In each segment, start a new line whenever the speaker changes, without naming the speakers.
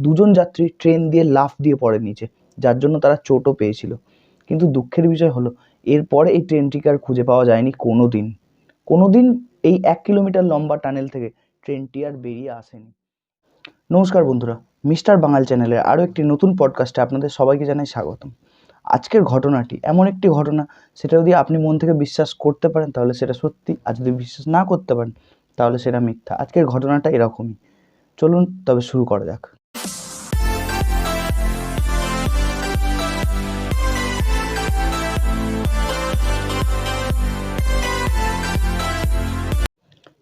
দুজন যাত্রী ট্রেন দিয়ে লাফ দিয়ে পড়ে নিচে, যার জন্য তারা চোটও পেয়েছিল। কিন্তু দুঃখের বিষয় হলো, এরপরে এই ট্রেনটিকে আর খুঁজে পাওয়া যায়নি কোনো দিন কোনো দিন এই এক কিলোমিটার লম্বা টানেল থেকে ট্রেনটি আর বেরিয়ে আসেনি। নমস্কার বন্ধুরা, মিস্টার বাঙাল চ্যানেলের আরও একটি নতুন পডকাস্টে আপনাদের সবাইকে জানাই স্বাগতম। আজকের ঘটনাটি এমন একটি ঘটনা সেটা যদি আপনি মন থেকে বিশ্বাস করতে পারেন, তাহলে সেটা সত্যি। আর যদি বিশ্বাস না করতে পারেন, তাহলে সেটা মিথ্যা। আজকের ঘটনাটা এরকমই। চলুন তবে শুরু করা যাক।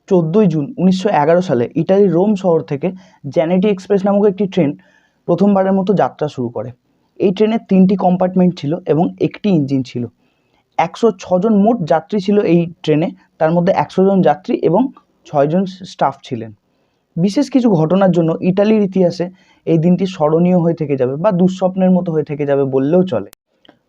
চোদ্দোই জুন উনিশশো এগারো সালে ইটালির রোম শহর থেকে জ্যানেটি এক্সপ্রেস নামক একটি ট্রেন প্রথমবারের মতো যাত্রা শুরু করে। এই ট্রেনের তিনটি কম্পার্টমেন্ট ছিল এবং একটি ইঞ্জিন ছিল। একশো ছজন মোট যাত্রী ছিল এই ট্রেনে, তার মধ্যে একশো জন যাত্রী এবং ছয়জন স্টাফ ছিলেন। বিশেষ কিছু ঘটনার জন্য ইটালির ইতিহাসে এই দিনটি স্মরণীয় হয়ে থেকে যাবে বা দুঃস্বপ্নের মতো হয়ে থেকে যাবে বললেও চলে।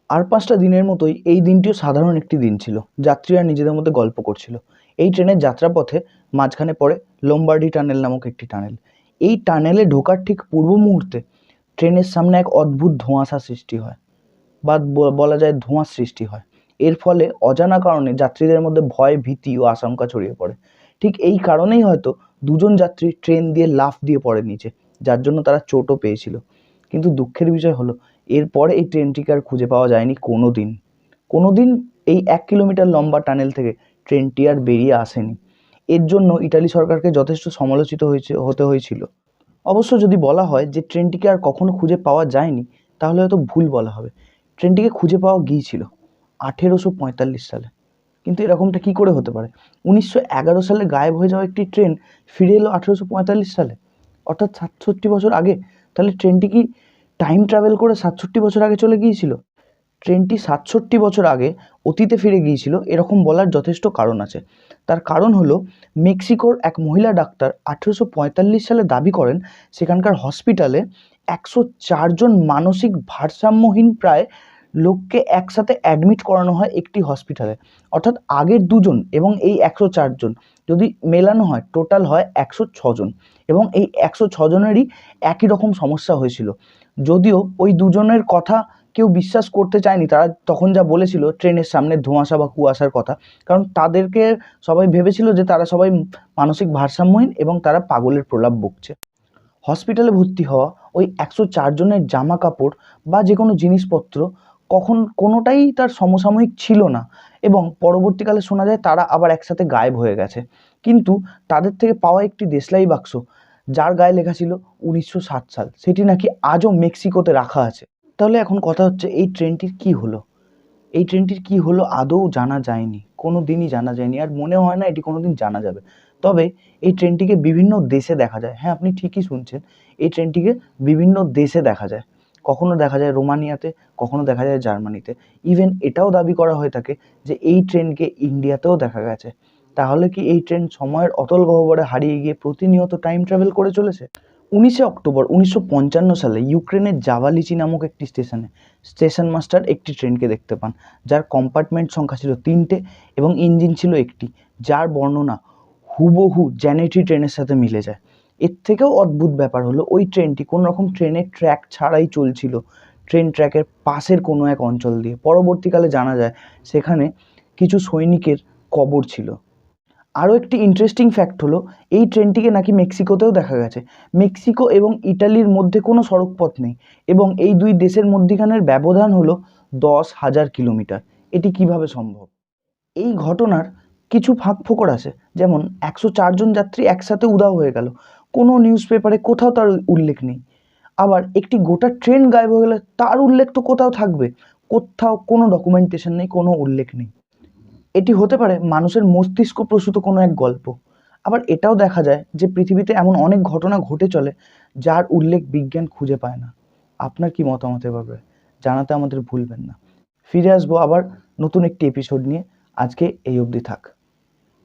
আর পাঁচটা দিনের মতোই এই দিনটিও সাধারণ একটি দিন ছিল। যাত্রীরা নিজেদের মধ্যে গল্প করছিল। এই ট্রেনের যাত্রাপথে মাঝখানে পড়ে লোম্বার্ডি টানেল নামক একটি টানেল। এই টানেলে ঢোকার ঠিক পূর্ব মুহূর্তে ট্রেনের সামনে এক অদ্ভুত ধোঁয়াশা সৃষ্টি হয়, বা বলা যায় ধোঁয়ার সৃষ্টি হয়। এর ফলে অজানা কারণে যাত্রীদের মধ্যে ভয়, ভীতি ও আশঙ্কা ছড়িয়ে পড়ে। ঠিক এই কারণেই হয়তো দুজন যাত্রী ট্রেন দিয়ে লাফ দিয়ে পড়ে নিচে, যার জন্য তারা চোটও পেয়েছিল। কিন্তু দুঃখের বিষয় হলো, এরপরে এই ট্রেনটিকে আর খুঁজে পাওয়া যায়নি কোনো দিন কোনো দিন এই এক কিলোমিটার লম্বা টানেল থেকে ট্রেনটি আর বেরিয়ে আসেনি। এর জন্য ইটালি সরকারকে যথেষ্ট সমালোচিত হয়েছে, হতে হয়েছিল। অবশ্য যদি বলা হয় যে ট্রেনটিকে আর কখনো খুঁজে পাওয়া যায়নি, তাহলে হয়তো ভুল বলা হবে। ট্রেনটিকে খুঁজে পাওয়া গিয়েছিল আঠেরোশো পঁয়তাল্লিশ সালে। কিন্তু এরকমটা কী করে হতে পারে? উনিশশো এগারো সালে গায়েব হয়ে যাওয়া একটি ট্রেন ফিরে এলো আঠেরোশো পঁয়তাল্লিশ সালে। অর্থাৎ সাতষট্টি বছর আগে। তাহলে ট্রেনটি কি টাইম ট্রাভেল করে সাতষট্টি বছর আগে চলে গিয়েছিল? ট্রেনটি সাতষট্টি বছর আগে অতীতে ফিরে গিয়েছিল, এরকম বলার যথেষ্ট কারণ আছে। তার কারণ হলো, মেক্সিকোর এক মহিলা ডাক্তার আঠেরোশো পঁয়তাল্লিশ সালে দাবি করেন, সেখানকার হসপিটালে একশো চারজন মানসিক ভারসাম্যহীন প্রায় লোককে একসাথে অ্যাডমিট করানো হয় একটি হসপিটালে। অর্থাৎ আগের দুজন এবং এই একশো চারজন যদি মেলানো হয়, টোটাল হয় একশো ছজন এবং এই একশো ছজনেরই একই রকম সমস্যা হয়েছিল। যদিও ওই দুজনের কথা কেউ বিশ্বাস করতে চায়নি, তারা তখন যা বলেছিল, ট্রেনের সামনে ধোঁয়াশা বা কুয়াশার কথা। কারণ তাদেরকে সবাই ভেবেছিল যে তারা সবাই মানসিক ভারসাম্যহীন এবং তারা পাগলের প্রলাপ বকছে। হসপিটালে ভর্তি হওয়া ওই একশো চারজনের জামা কাপড় বা যে কোনো জিনিসপত্র কখন কোনোটাই তার সমসাময়িক ছিল না এবং পরবর্তীকালে শোনা যায় তারা আবার একসাথে গায়েব হয়ে গেছে। কিন্তু তাদের থেকে পাওয়া একটি দেশলাই বাক্স, যার গায়ে লেখা ছিল উনিশশো সাত সাল, সেটি নাকি আজও মেক্সিকোতে রাখা আছে। তাহলে এখন কথা হচ্ছে, এই ট্রেনটির কি হলো? এই ট্রেনটির কি হলো আদৌ জানা যায়নি কোনো দিনই জানা যায়নি, আর মনে হয় না এটি কোনো দিন জানা যাবে। তবে এই ট্রেনটিকে বিভিন্ন দেশে দেখা যায়। হ্যাঁ আপনি ঠিকই শুনছেন, এই ট্রেনটিকে বিভিন্ন দেশে দেখা যায়। কখনো দেখা যায় রোমানিয়াতে, কখনো দেখা যায় জার্মানিতে। ইভেন এটাও দাবি করা হয়ে থাকে যে এই ট্রেনকে ইন্ডিয়াতেও দেখা গেছে। তাহলে কি এই ট্রেন সময়ের অতল গহ্বরে হারিয়ে গিয়ে প্রতিনিয়ত টাইম ট্রাভেল করে চলেছে? উনিশে অক্টোবর উনিশশো পঞ্চান্ন সালে ইউক্রেনের জাভালিচি নামক একটি স্টেশনে, স্টেশন মাস্টার একটি ট্রেনকে দেখতে পান, যার কম্পার্টমেন্ট সংখ্যা ছিল তিনটে এবং ইঞ্জিন ছিল একটি, যার বর্ণনা হুবহু জ্যানেটি ট্রেনের সাথে মিলে যায়। এর থেকেও অদ্ভুত ব্যাপার হলো, ওই ট্রেনটি কোনো রকম ট্রেনের ট্র্যাক ছাড়াই চলছিল ট্রেন ট্র্যাকের পাশের কোনো এক অঞ্চল দিয়ে। পরবর্তীকালে জানা যায়, সেখানে কিছু সৈনিকের কবর ছিল। আরও একটি ইন্টারেস্টিং ফ্যাক্ট হলো, এই ট্রেনটিকে নাকি মেক্সিকোতেও দেখা গেছে। মেক্সিকো এবং ইটালির মধ্যে কোনো সড়কপথ নেই এবং এই দুই দেশের মধ্যিখানের ব্যবধান হলো দশ হাজার কিলোমিটার। এটি কীভাবে সম্ভব? এই ঘটনার কিছু ফাঁক ফোকর আছে, যেমন একশো চারজন যাত্রী একসাথে উধাও হয়ে গেল। কোনো নিউজ পেপারে কোথাও তার উল্লেখ নেই। আবার একটি গোটা ট্রেন গায়েব হয়ে গেলে তার উল্লেখ তো কোথাও থাকবে? কোথাও কোনো ডকুমেন্টেশন নেই, কোনো উল্লেখ নেই। এটি হতে পারে মানুষের মস্তিষ্ক প্রসূত কোনো এক গল্প। আবার এটাও দেখা যায় যে পৃথিবীতে এমন অনেক ঘটনা ঘটে চলে যার উল্লেখ বিজ্ঞান খুঁজে পায় না। আপনার কি মতামত এ ব্যাপারে জানাতে আমাদের ভুলবেন না। ফিরে আসব আবার নতুন একটি এপিসোড নিয়ে। আজকে এই অবধি থাক।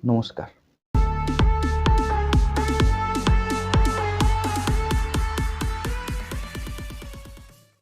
নমস্কার।